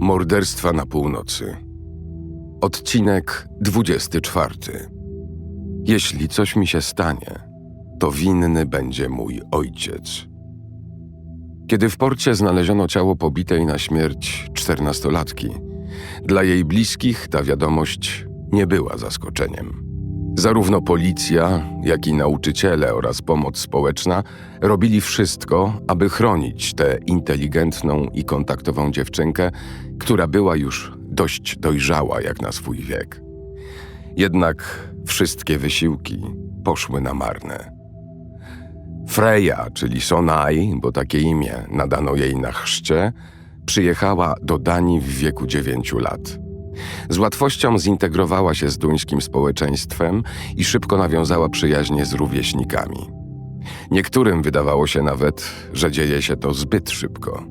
Morderstwa na północy. Odcinek 24. Jeśli coś mi się stanie, to winny będzie mój ojciec. Kiedy w porcie znaleziono ciało pobitej na śmierć czternastolatki, dla jej bliskich ta wiadomość nie była zaskoczeniem. Zarówno policja, jak i nauczyciele oraz pomoc społeczna robili wszystko, aby chronić tę inteligentną i kontaktową dziewczynkę, która była już dość dojrzała jak na swój wiek. Jednak wszystkie wysiłki poszły na marne. Freya, czyli Sonai, bo takie imię nadano jej na chrzcie, przyjechała do Danii w wieku dziewięciu lat. Z łatwością zintegrowała się z duńskim społeczeństwem i szybko nawiązała przyjaźnie z rówieśnikami. Niektórym wydawało się nawet, że dzieje się to zbyt szybko.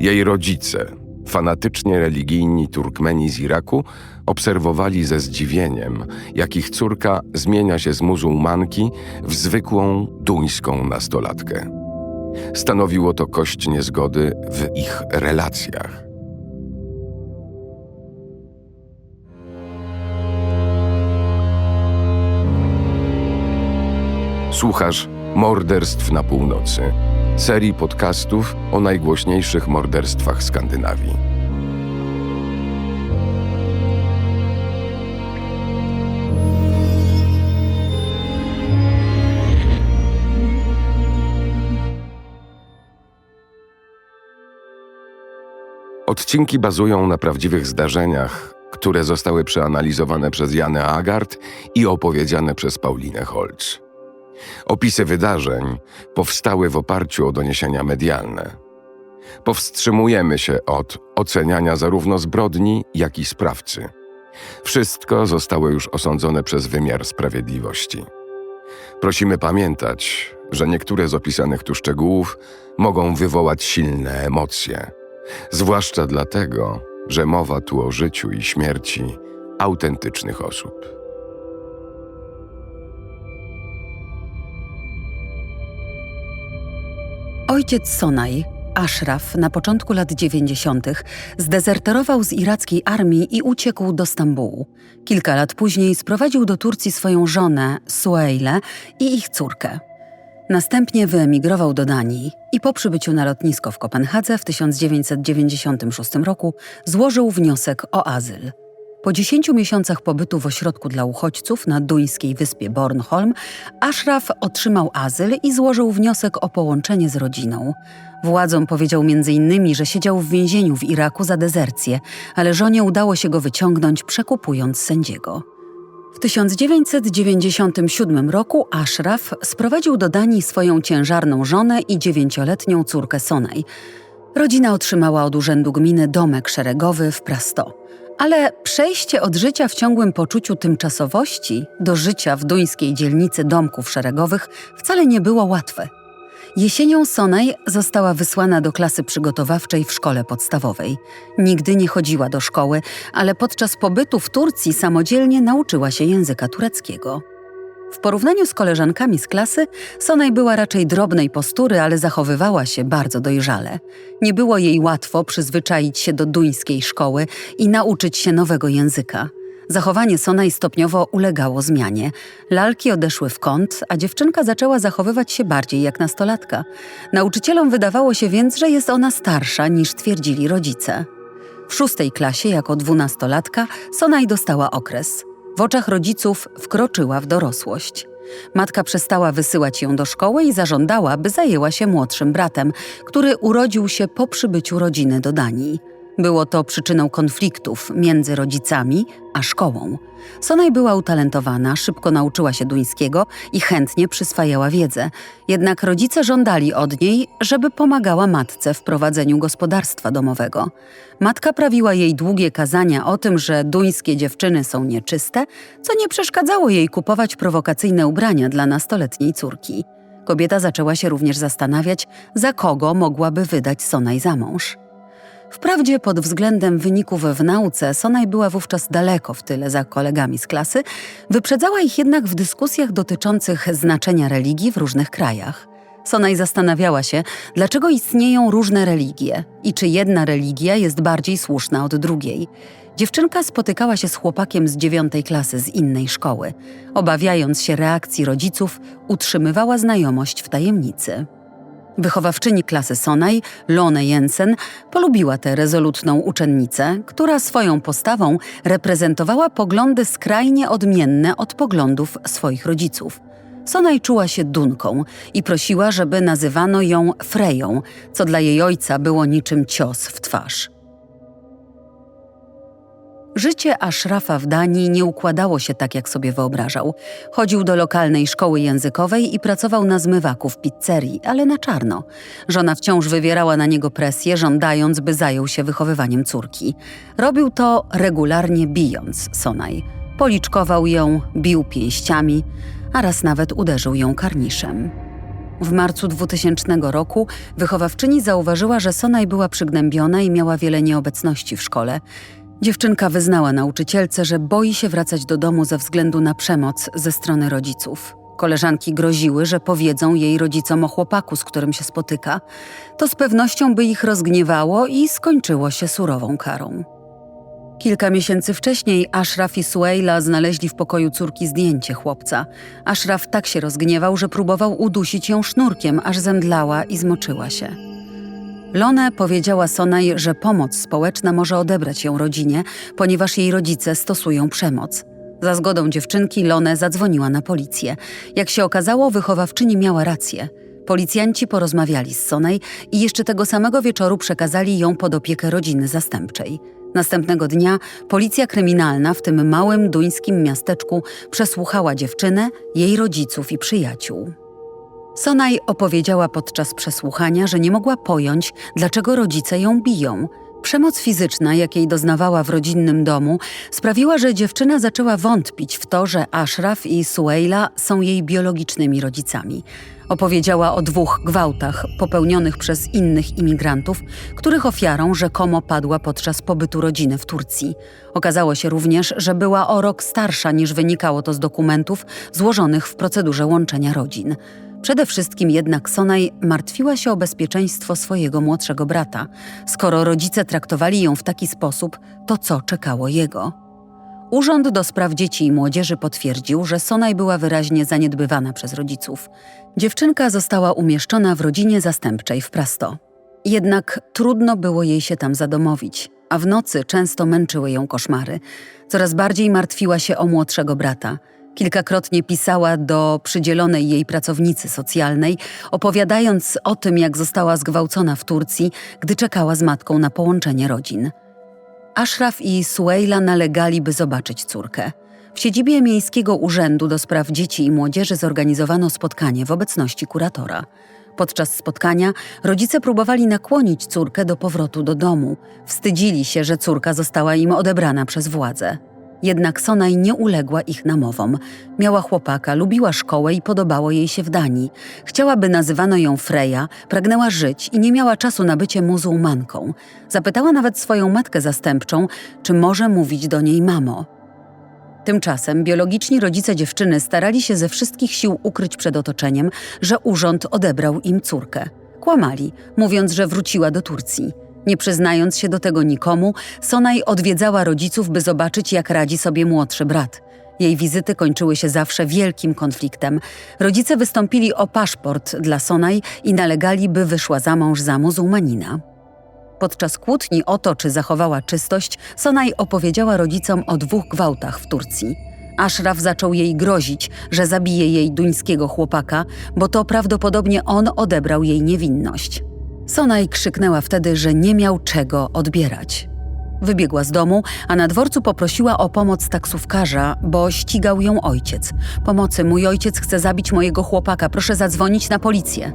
Jej rodzice, fanatycznie religijni Turkmeni z Iraku, obserwowali ze zdziwieniem, jak ich córka zmienia się z muzułmanki w zwykłą duńską nastolatkę. Stanowiło to kość niezgody w ich relacjach. Słuchasz Morderstw na Północy, serii podcastów o najgłośniejszych morderstwach Skandynawii. Odcinki bazują na prawdziwych zdarzeniach, które zostały przeanalizowane przez Janę Agard i opowiedziane przez Paulinę Holz. Opisy wydarzeń powstały w oparciu o doniesienia medialne. Powstrzymujemy się od oceniania zarówno zbrodni, jak i sprawcy. Wszystko zostało już osądzone przez wymiar sprawiedliwości. Prosimy pamiętać, że niektóre z opisanych tu szczegółów mogą wywołać silne emocje, zwłaszcza dlatego, że mowa tu o życiu i śmierci autentycznych osób. Ojciec Sonaj, Ashraf, na początku lat 90. zdezerterował z irackiej armii i uciekł do Stambułu. Kilka lat później sprowadził do Turcji swoją żonę, Suejlę i ich córkę. Następnie wyemigrował do Danii i po przybyciu na lotnisko w Kopenhadze w 1996 roku złożył wniosek o azyl. Po 10 miesiącach pobytu w ośrodku dla uchodźców na duńskiej wyspie Bornholm, Ashraf otrzymał azyl i złożył wniosek o połączenie z rodziną. Władzom powiedział m.in., że siedział w więzieniu w Iraku za dezercję, ale żonie udało się go wyciągnąć, przekupując sędziego. W 1997 roku Ashraf sprowadził do Danii swoją ciężarną żonę i dziewięcioletnią córkę Sonaj. Rodzina otrzymała od urzędu gminy domek szeregowy w Prasto. Ale przejście od życia w ciągłym poczuciu tymczasowości do życia w duńskiej dzielnicy domków szeregowych wcale nie było łatwe. Jesienią Sonaj została wysłana do klasy przygotowawczej w szkole podstawowej. Nigdy nie chodziła do szkoły, ale podczas pobytu w Turcji samodzielnie nauczyła się języka tureckiego. W porównaniu z koleżankami z klasy, Sonaj była raczej drobnej postury, ale zachowywała się bardzo dojrzale. Nie było jej łatwo przyzwyczaić się do duńskiej szkoły i nauczyć się nowego języka. Zachowanie Sonaj stopniowo ulegało zmianie. Lalki odeszły w kąt, a dziewczynka zaczęła zachowywać się bardziej jak nastolatka. Nauczycielom wydawało się więc, że jest ona starsza niż twierdzili rodzice. W szóstej klasie, jako dwunastolatka, Sonaj dostała okres – w oczach rodziców wkroczyła w dorosłość. Matka przestała wysyłać ją do szkoły i zażądała, by zajęła się młodszym bratem, który urodził się po przybyciu rodziny do Danii. Było to przyczyną konfliktów między rodzicami a szkołą. Sonaj była utalentowana, szybko nauczyła się duńskiego i chętnie przyswajała wiedzę. Jednak rodzice żądali od niej, żeby pomagała matce w prowadzeniu gospodarstwa domowego. Matka prawiła jej długie kazania o tym, że duńskie dziewczyny są nieczyste, co nie przeszkadzało jej kupować prowokacyjne ubrania dla nastoletniej córki. Kobieta zaczęła się również zastanawiać, za kogo mogłaby wydać Sonaj za mąż. Wprawdzie pod względem wyników w nauce Sonaj była wówczas daleko w tyle za kolegami z klasy, wyprzedzała ich jednak w dyskusjach dotyczących znaczenia religii w różnych krajach. Sonaj zastanawiała się, dlaczego istnieją różne religie i czy jedna religia jest bardziej słuszna od drugiej. Dziewczynka spotykała się z chłopakiem z dziewiątej klasy z innej szkoły. Obawiając się reakcji rodziców, utrzymywała znajomość w tajemnicy. Wychowawczyni klasy Sonaj, Lone Jensen, polubiła tę rezolutną uczennicę, która swoją postawą reprezentowała poglądy skrajnie odmienne od poglądów swoich rodziców. Sonaj czuła się dunką i prosiła, żeby nazywano ją Freją, co dla jej ojca było niczym cios w twarz. Życie Ashrafa w Danii nie układało się tak, jak sobie wyobrażał. Chodził do lokalnej szkoły językowej i pracował na zmywaku w pizzerii, ale na czarno. Żona wciąż wywierała na niego presję, żądając, by zajął się wychowywaniem córki. Robił to regularnie bijąc Sonaj. Policzkował ją, bił pięściami, a raz nawet uderzył ją karniszem. W marcu 2000 roku wychowawczyni zauważyła, że Sonaj była przygnębiona i miała wiele nieobecności w szkole. Dziewczynka wyznała nauczycielce, że boi się wracać do domu ze względu na przemoc ze strony rodziców. Koleżanki groziły, że powiedzą jej rodzicom o chłopaku, z którym się spotyka. To z pewnością by ich rozgniewało i skończyło się surową karą. Kilka miesięcy wcześniej Ashraf i Suejla znaleźli w pokoju córki zdjęcie chłopca. Ashraf tak się rozgniewał, że próbował udusić ją sznurkiem, aż zemdlała i zmoczyła się. Lone powiedziała Sonaj, że pomoc społeczna może odebrać ją rodzinie, ponieważ jej rodzice stosują przemoc. Za zgodą dziewczynki Lone zadzwoniła na policję. Jak się okazało, wychowawczyni miała rację. Policjanci porozmawiali z Sonej i jeszcze tego samego wieczoru przekazali ją pod opiekę rodziny zastępczej. Następnego dnia policja kryminalna w tym małym duńskim miasteczku przesłuchała dziewczynę, jej rodziców i przyjaciół. Sonaj opowiedziała podczas przesłuchania, że nie mogła pojąć, dlaczego rodzice ją biją. Przemoc fizyczna, jakiej doznawała w rodzinnym domu, sprawiła, że dziewczyna zaczęła wątpić w to, że Ashraf i Suejla są jej biologicznymi rodzicami. Opowiedziała o dwóch gwałtach popełnionych przez innych imigrantów, których ofiarą rzekomo padła podczas pobytu rodziny w Turcji. Okazało się również, że była o rok starsza niż wynikało to z dokumentów złożonych w procedurze łączenia rodzin. Przede wszystkim jednak Sonaj martwiła się o bezpieczeństwo swojego młodszego brata. Skoro rodzice traktowali ją w taki sposób, to co czekało jego? Urząd do Spraw Dzieci i Młodzieży potwierdził, że Sonaj była wyraźnie zaniedbywana przez rodziców. Dziewczynka została umieszczona w rodzinie zastępczej w Prasto. Jednak trudno było jej się tam zadomowić, a w nocy często męczyły ją koszmary. Coraz bardziej martwiła się o młodszego brata. Kilkakrotnie pisała do przydzielonej jej pracownicy socjalnej, opowiadając o tym, jak została zgwałcona w Turcji, gdy czekała z matką na połączenie rodzin. Ashraf i Suejla nalegali, by zobaczyć córkę. W siedzibie Miejskiego Urzędu do Spraw Dzieci i Młodzieży zorganizowano spotkanie w obecności kuratora. Podczas spotkania rodzice próbowali nakłonić córkę do powrotu do domu. Wstydzili się, że córka została im odebrana przez władze. Jednak Sonaj nie uległa ich namowom. Miała chłopaka, lubiła szkołę i podobało jej się w Danii. Chciała, by nazywano ją Freja, pragnęła żyć i nie miała czasu na bycie muzułmanką. Zapytała nawet swoją matkę zastępczą, czy może mówić do niej mamo. Tymczasem biologiczni rodzice dziewczyny starali się ze wszystkich sił ukryć przed otoczeniem, że urząd odebrał im córkę. Kłamali, mówiąc, że wróciła do Turcji. Nie przyznając się do tego nikomu, Sonaj odwiedzała rodziców, by zobaczyć, jak radzi sobie młodszy brat. Jej wizyty kończyły się zawsze wielkim konfliktem. Rodzice wystąpili o paszport dla Sonaj i nalegali, by wyszła za mąż za muzułmanina. Podczas kłótni o to, czy zachowała czystość, Sonaj opowiedziała rodzicom o dwóch gwałtach w Turcji. Ashraf zaczął jej grozić, że zabije jej duńskiego chłopaka, bo to prawdopodobnie on odebrał jej niewinność. Sonaj krzyknęła wtedy, że nie miał czego odbierać. Wybiegła z domu, a na dworcu poprosiła o pomoc taksówkarza, bo ścigał ją ojciec. Pomocy, mój ojciec chce zabić mojego chłopaka, proszę zadzwonić na policję.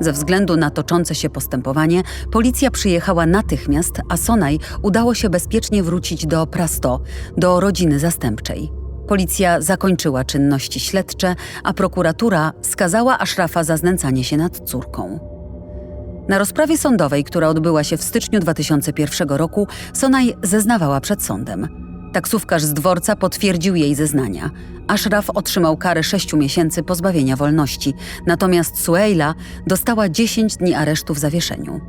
Ze względu na toczące się postępowanie, policja przyjechała natychmiast, a Sonaj udało się bezpiecznie wrócić do Prasto, do rodziny zastępczej. Policja zakończyła czynności śledcze, a prokuratura skazała Ashrafa za znęcanie się nad córką. Na rozprawie sądowej, która odbyła się w styczniu 2001 roku, Sonaj zeznawała przed sądem. Taksówkarz z dworca potwierdził jej zeznania. Ashraf otrzymał karę 6 miesięcy pozbawienia wolności, natomiast Sueila dostała 10 dni aresztu w zawieszeniu.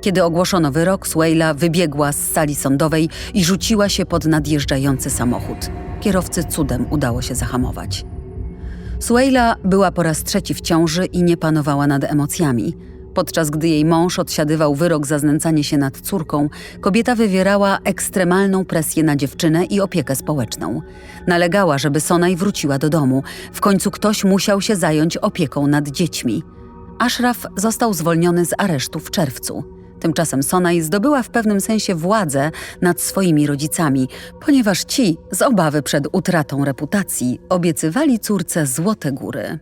Kiedy ogłoszono wyrok, Sueila wybiegła z sali sądowej i rzuciła się pod nadjeżdżający samochód. Kierowcy cudem udało się zahamować. Sueila była po raz trzeci w ciąży i nie panowała nad emocjami. Podczas gdy jej mąż odsiadywał wyrok za znęcanie się nad córką, kobieta wywierała ekstremalną presję na dziewczynę i opiekę społeczną. Nalegała, żeby Sonaj wróciła do domu. W końcu ktoś musiał się zająć opieką nad dziećmi. Ashraf został zwolniony z aresztu w czerwcu. Tymczasem Sonaj zdobyła w pewnym sensie władzę nad swoimi rodzicami, ponieważ ci, z obawy przed utratą reputacji, obiecywali córce złote góry.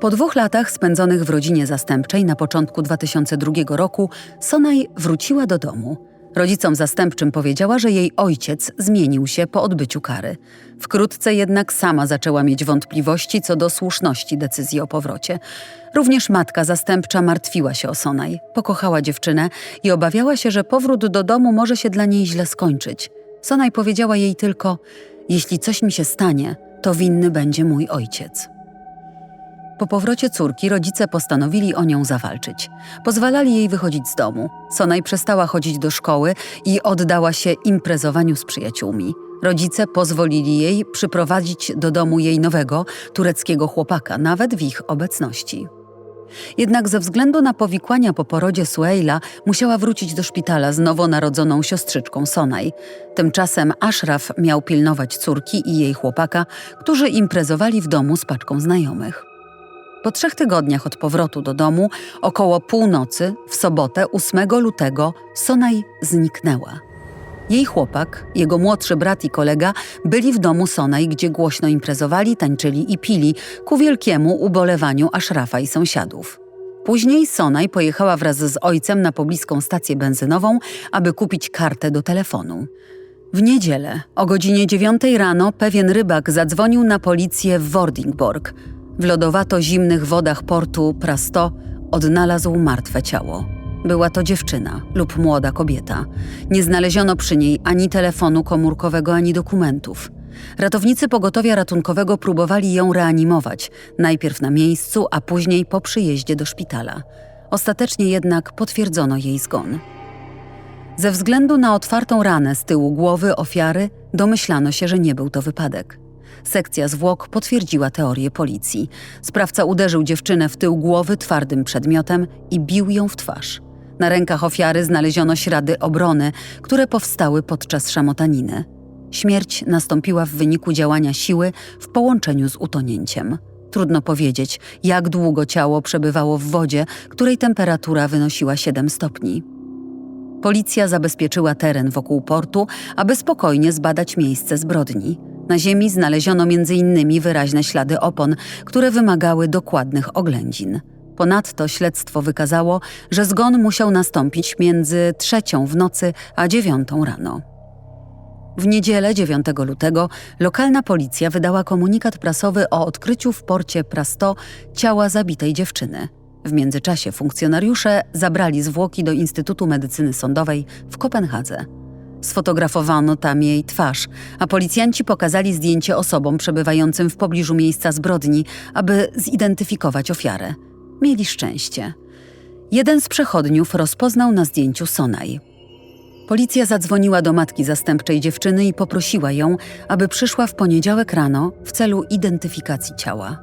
Po dwóch latach spędzonych w rodzinie zastępczej na początku 2002 roku, Sonaj wróciła do domu. Rodzicom zastępczym powiedziała, że jej ojciec zmienił się po odbyciu kary. Wkrótce jednak sama zaczęła mieć wątpliwości co do słuszności decyzji o powrocie. Również matka zastępcza martwiła się o Sonaj, pokochała dziewczynę i obawiała się, że powrót do domu może się dla niej źle skończyć. Sonaj powiedziała jej tylko: Jeśli coś mi się stanie, to winny będzie mój ojciec. Po powrocie córki rodzice postanowili o nią zawalczyć. Pozwalali jej wychodzić z domu. Sonaj przestała chodzić do szkoły i oddała się imprezowaniu z przyjaciółmi. Rodzice pozwolili jej przyprowadzić do domu jej nowego, tureckiego chłopaka, nawet w ich obecności. Jednak ze względu na powikłania po porodzie Sueila musiała wrócić do szpitala z nowonarodzoną siostrzyczką Sonaj. Tymczasem Ashraf miał pilnować córki i jej chłopaka, którzy imprezowali w domu z paczką znajomych. Po trzech tygodniach od powrotu do domu, około północy, w sobotę 8 lutego, Sonaj zniknęła. Jej chłopak, jego młodszy brat i kolega byli w domu Sonaj, gdzie głośno imprezowali, tańczyli i pili, ku wielkiemu ubolewaniu Ashrafa i sąsiadów. Później Sonaj pojechała wraz z ojcem na pobliską stację benzynową, aby kupić kartę do telefonu. W niedzielę o godzinie 9 rano pewien rybak zadzwonił na policję w Wordingborg. W lodowato-zimnych wodach portu Prasto odnalazł martwe ciało. Była to dziewczyna lub młoda kobieta. Nie znaleziono przy niej ani telefonu komórkowego, ani dokumentów. Ratownicy pogotowia ratunkowego próbowali ją reanimować, najpierw na miejscu, a później po przyjeździe do szpitala. Ostatecznie jednak potwierdzono jej zgon. Ze względu na otwartą ranę z tyłu głowy ofiary domyślano się, że nie był to wypadek. Sekcja zwłok potwierdziła teorię policji. Sprawca uderzył dziewczynę w tył głowy twardym przedmiotem i bił ją w twarz. Na rękach ofiary znaleziono ślady obrony, które powstały podczas szamotaniny. Śmierć nastąpiła w wyniku działania siły w połączeniu z utonięciem. Trudno powiedzieć, jak długo ciało przebywało w wodzie, której temperatura wynosiła 7 stopni. Policja zabezpieczyła teren wokół portu, aby spokojnie zbadać miejsce zbrodni. Na ziemi znaleziono m.in. wyraźne ślady opon, które wymagały dokładnych oględzin. Ponadto śledztwo wykazało, że zgon musiał nastąpić między trzecią w nocy a dziewiątą rano. W niedzielę 9 lutego lokalna policja wydała komunikat prasowy o odkryciu w porcie Prasto ciała zabitej dziewczyny. W międzyczasie funkcjonariusze zabrali zwłoki do Instytutu Medycyny Sądowej w Kopenhadze. Sfotografowano tam jej twarz, a policjanci pokazali zdjęcie osobom przebywającym w pobliżu miejsca zbrodni, aby zidentyfikować ofiarę. Mieli szczęście. Jeden z przechodniów rozpoznał na zdjęciu Sonaj. Policja zadzwoniła do matki zastępczej dziewczyny i poprosiła ją, aby przyszła w poniedziałek rano w celu identyfikacji ciała.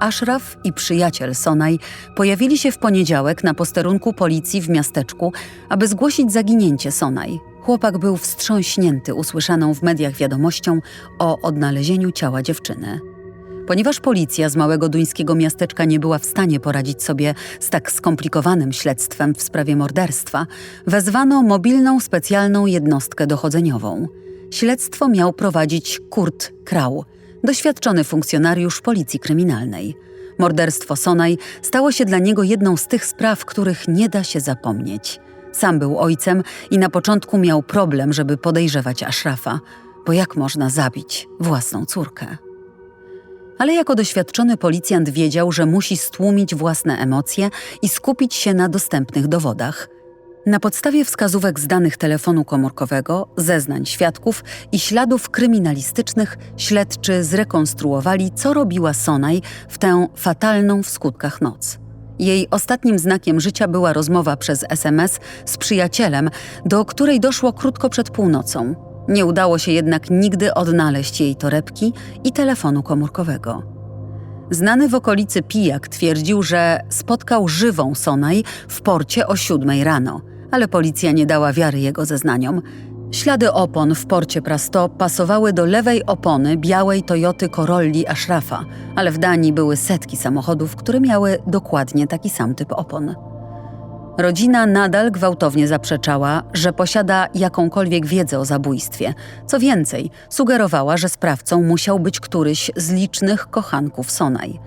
Ashraf i przyjaciel Sonaj pojawili się w poniedziałek na posterunku policji w miasteczku, aby zgłosić zaginięcie Sonaj. Chłopak był wstrząśnięty usłyszaną w mediach wiadomością o odnalezieniu ciała dziewczyny. Ponieważ policja z małego duńskiego miasteczka nie była w stanie poradzić sobie z tak skomplikowanym śledztwem w sprawie morderstwa, wezwano mobilną specjalną jednostkę dochodzeniową. Śledztwo miał prowadzić Kurt Krau, doświadczony funkcjonariusz policji kryminalnej. Morderstwo Sonaj stało się dla niego jedną z tych spraw, których nie da się zapomnieć. Sam był ojcem i na początku miał problem, żeby podejrzewać Ashrafa, bo jak można zabić własną córkę? Ale jako doświadczony policjant wiedział, że musi stłumić własne emocje i skupić się na dostępnych dowodach. Na podstawie wskazówek z danych telefonu komórkowego, zeznań świadków i śladów kryminalistycznych śledczy zrekonstruowali, co robiła Sonaj w tę fatalną w skutkach noc. Jej ostatnim znakiem życia była rozmowa przez SMS z przyjacielem, do której doszło krótko przed północą. Nie udało się jednak nigdy odnaleźć jej torebki i telefonu komórkowego. Znany w okolicy pijak twierdził, że spotkał żywą Sonaj w porcie o siódmej rano, ale policja nie dała wiary jego zeznaniom. Ślady opon w porcie Prasto pasowały do lewej opony białej Toyoty Corolli Ashrafa, ale w Danii były setki samochodów, które miały dokładnie taki sam typ opon. Rodzina nadal gwałtownie zaprzeczała, że posiada jakąkolwiek wiedzę o zabójstwie. Co więcej, sugerowała, że sprawcą musiał być któryś z licznych kochanków Sonaj.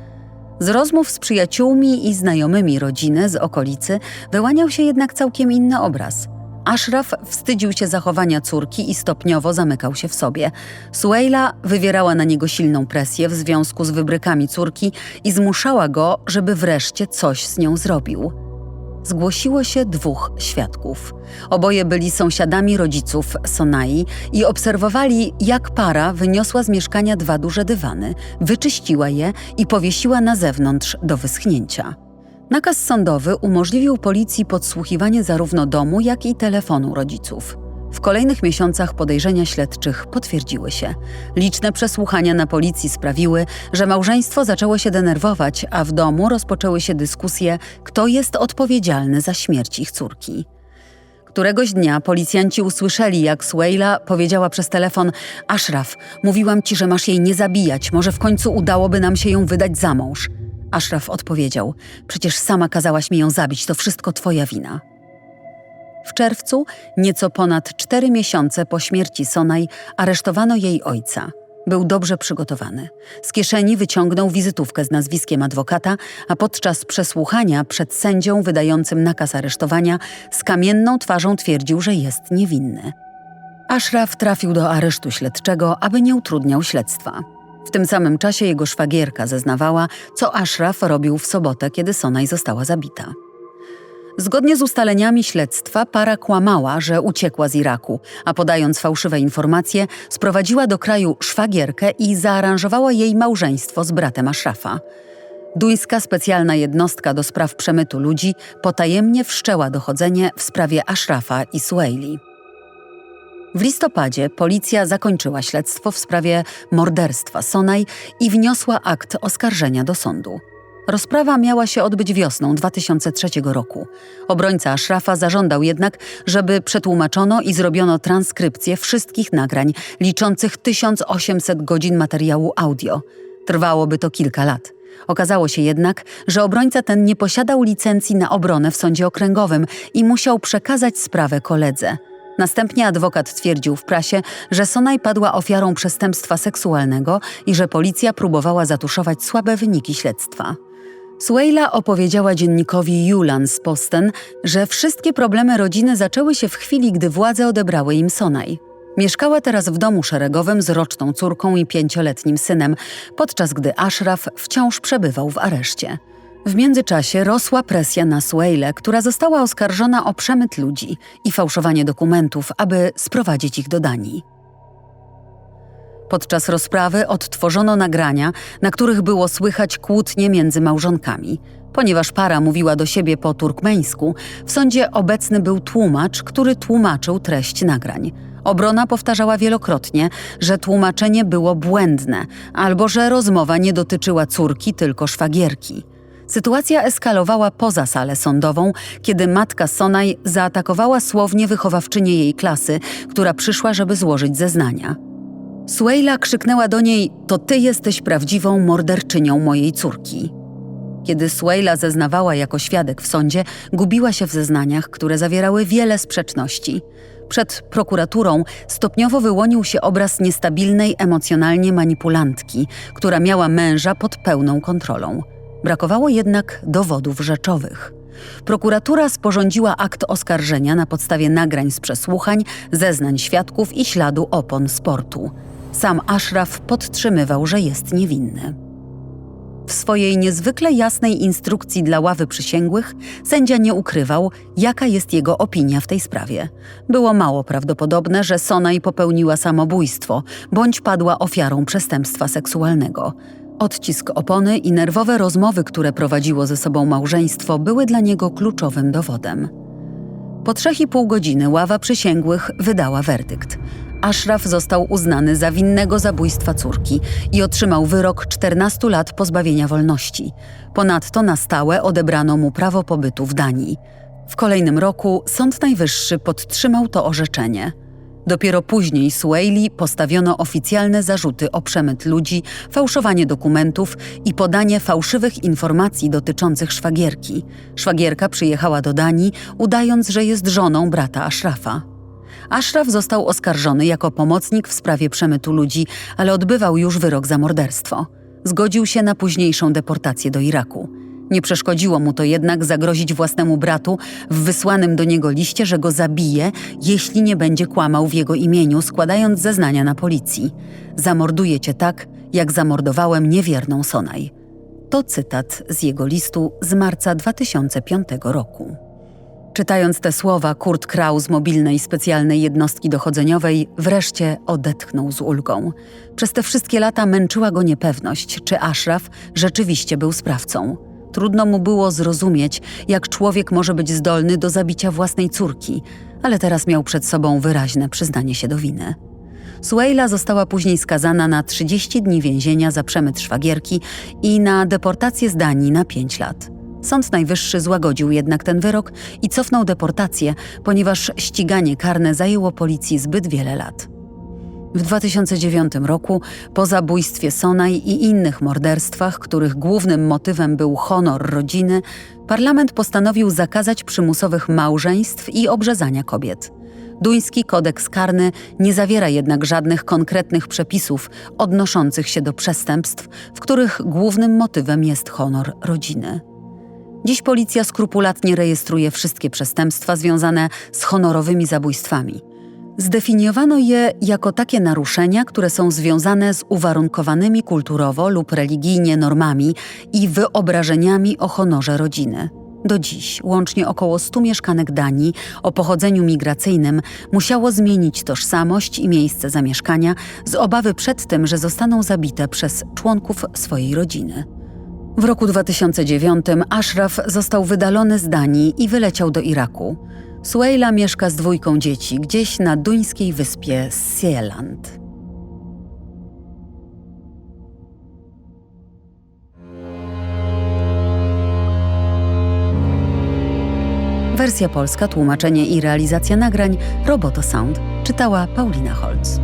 Z rozmów z przyjaciółmi i znajomymi rodziny z okolicy wyłaniał się jednak całkiem inny obraz. Ashraf wstydził się zachowania córki i stopniowo zamykał się w sobie. Suejla wywierała na niego silną presję w związku z wybrykami córki i zmuszała go, żeby wreszcie coś z nią zrobił zgłosiło się dwóch świadków. Oboje byli sąsiadami rodziców Sonai i obserwowali, jak para wyniosła z mieszkania dwa duże dywany, wyczyściła je i powiesiła na zewnątrz do wyschnięcia. Nakaz sądowy umożliwił policji podsłuchiwanie zarówno domu, jak i telefonu rodziców. W kolejnych miesiącach podejrzenia śledczych potwierdziły się. Liczne przesłuchania na policji sprawiły, że małżeństwo zaczęło się denerwować, a w domu rozpoczęły się dyskusje, kto jest odpowiedzialny za śmierć ich córki. Któregoś dnia policjanci usłyszeli, jak Suejla powiedziała przez telefon: Ashraf, mówiłam ci, że masz jej nie zabijać, może w końcu udałoby nam się ją wydać za mąż. Ashraf odpowiedział: Przecież sama kazałaś mi ją zabić, to wszystko twoja wina. W czerwcu, nieco ponad cztery miesiące po śmierci Sonaj, aresztowano jej ojca. Był dobrze przygotowany. Z kieszeni wyciągnął wizytówkę z nazwiskiem adwokata, a podczas przesłuchania przed sędzią wydającym nakaz aresztowania z kamienną twarzą twierdził, że jest niewinny. Ashraf trafił do aresztu śledczego, aby nie utrudniał śledztwa. W tym samym czasie jego szwagierka zeznawała, co Ashraf robił w sobotę, kiedy Sonaj została zabita. Zgodnie z ustaleniami śledztwa, para kłamała, że uciekła z Iraku, a podając fałszywe informacje, sprowadziła do kraju szwagierkę i zaaranżowała jej małżeństwo z bratem Ashrafa. Duńska specjalna jednostka do spraw przemytu ludzi potajemnie wszczęła dochodzenie w sprawie Ashrafa i Suejli. W listopadzie policja zakończyła śledztwo w sprawie morderstwa Sonaj i wniosła akt oskarżenia do sądu. Rozprawa miała się odbyć wiosną 2003 roku. Obrońca Ashrafa zażądał jednak, żeby przetłumaczono i zrobiono transkrypcję wszystkich nagrań, liczących 1800 godzin materiału audio. Trwałoby to kilka lat. Okazało się jednak, że obrońca ten nie posiadał licencji na obronę w sądzie okręgowym i musiał przekazać sprawę koledze. Następnie adwokat twierdził w prasie, że Sonaj padła ofiarą przestępstwa seksualnego i że policja próbowała zatuszować słabe wyniki śledztwa. Suejla opowiedziała dziennikowi Julans Posten, że wszystkie problemy rodziny zaczęły się w chwili, gdy władze odebrały im Sonaj. Mieszkała teraz w domu szeregowym z roczną córką i pięcioletnim synem, podczas gdy Ashraf wciąż przebywał w areszcie. W międzyczasie rosła presja na Suejlę, która została oskarżona o przemyt ludzi i fałszowanie dokumentów, aby sprowadzić ich do Danii. Podczas rozprawy odtworzono nagrania, na których było słychać kłótnie między małżonkami. Ponieważ para mówiła do siebie po turkmeńsku, w sądzie obecny był tłumacz, który tłumaczył treść nagrań. Obrona powtarzała wielokrotnie, że tłumaczenie było błędne albo że rozmowa nie dotyczyła córki, tylko szwagierki. Sytuacja eskalowała poza salę sądową, kiedy matka Sonaj zaatakowała słownie wychowawczynię jej klasy, która przyszła, żeby złożyć zeznania. Suejla krzyknęła do niej: To ty jesteś prawdziwą morderczynią mojej córki. Kiedy Suejla zeznawała jako świadek w sądzie, gubiła się w zeznaniach, które zawierały wiele sprzeczności. Przed prokuraturą stopniowo wyłonił się obraz niestabilnej emocjonalnie manipulantki, która miała męża pod pełną kontrolą. Brakowało jednak dowodów rzeczowych. Prokuratura sporządziła akt oskarżenia na podstawie nagrań z przesłuchań, zeznań świadków i śladu opon sportu. Sam Ashraf podtrzymywał, że jest niewinny. W swojej niezwykle jasnej instrukcji dla ławy przysięgłych sędzia nie ukrywał, jaka jest jego opinia w tej sprawie. Było mało prawdopodobne, że Sonaj popełniła samobójstwo bądź padła ofiarą przestępstwa seksualnego. Odcisk opony i nerwowe rozmowy, które prowadziło ze sobą małżeństwo, były dla niego kluczowym dowodem. Po trzech i pół godziny ława przysięgłych wydała werdykt. Ashraf został uznany za winnego zabójstwa córki i otrzymał wyrok 14 lat pozbawienia wolności. Ponadto na stałe odebrano mu prawo pobytu w Danii. W kolejnym roku Sąd Najwyższy podtrzymał to orzeczenie. Dopiero później Sueli postawiono oficjalne zarzuty o przemyt ludzi, fałszowanie dokumentów i podanie fałszywych informacji dotyczących szwagierki. Szwagierka przyjechała do Danii, udając, że jest żoną brata Ashrafa. Ashraf został oskarżony jako pomocnik w sprawie przemytu ludzi, ale odbywał już wyrok za morderstwo. Zgodził się na późniejszą deportację do Iraku. Nie przeszkodziło mu to jednak zagrozić własnemu bratu w wysłanym do niego liście, że go zabije, jeśli nie będzie kłamał w jego imieniu, składając zeznania na policji. Zamorduję cię tak, jak zamordowałem niewierną Sonaj. To cytat z jego listu z marca 2005 roku. Czytając te słowa, Kurt Krau z mobilnej specjalnej jednostki dochodzeniowej wreszcie odetchnął z ulgą. Przez te wszystkie lata męczyła go niepewność, czy Ashraf rzeczywiście był sprawcą. Trudno mu było zrozumieć, jak człowiek może być zdolny do zabicia własnej córki, ale teraz miał przed sobą wyraźne przyznanie się do winy. Suejla została później skazana na 30 dni więzienia za przemyt szwagierki i na deportację z Danii na 5 lat. Sąd Najwyższy złagodził jednak ten wyrok i cofnął deportację, ponieważ ściganie karne zajęło policji zbyt wiele lat. W 2009 roku, po zabójstwie Sonaj i innych morderstwach, których głównym motywem był honor rodziny, parlament postanowił zakazać przymusowych małżeństw i obrzezania kobiet. Duński kodeks karny nie zawiera jednak żadnych konkretnych przepisów odnoszących się do przestępstw, w których głównym motywem jest honor rodziny. Dziś policja skrupulatnie rejestruje wszystkie przestępstwa związane z honorowymi zabójstwami. Zdefiniowano je jako takie naruszenia, które są związane z uwarunkowanymi kulturowo lub religijnie normami i wyobrażeniami o honorze rodziny. Do dziś łącznie około 100 mieszkanek Danii o pochodzeniu migracyjnym musiało zmienić tożsamość i miejsce zamieszkania z obawy przed tym, że zostaną zabite przez członków swojej rodziny. W roku 2009 Ashraf został wydalony z Danii i wyleciał do Iraku. Suejla mieszka z dwójką dzieci gdzieś na duńskiej wyspie Seeland. Wersja polska, tłumaczenie i realizacja nagrań Roboto Sound czytała Paulina Holz.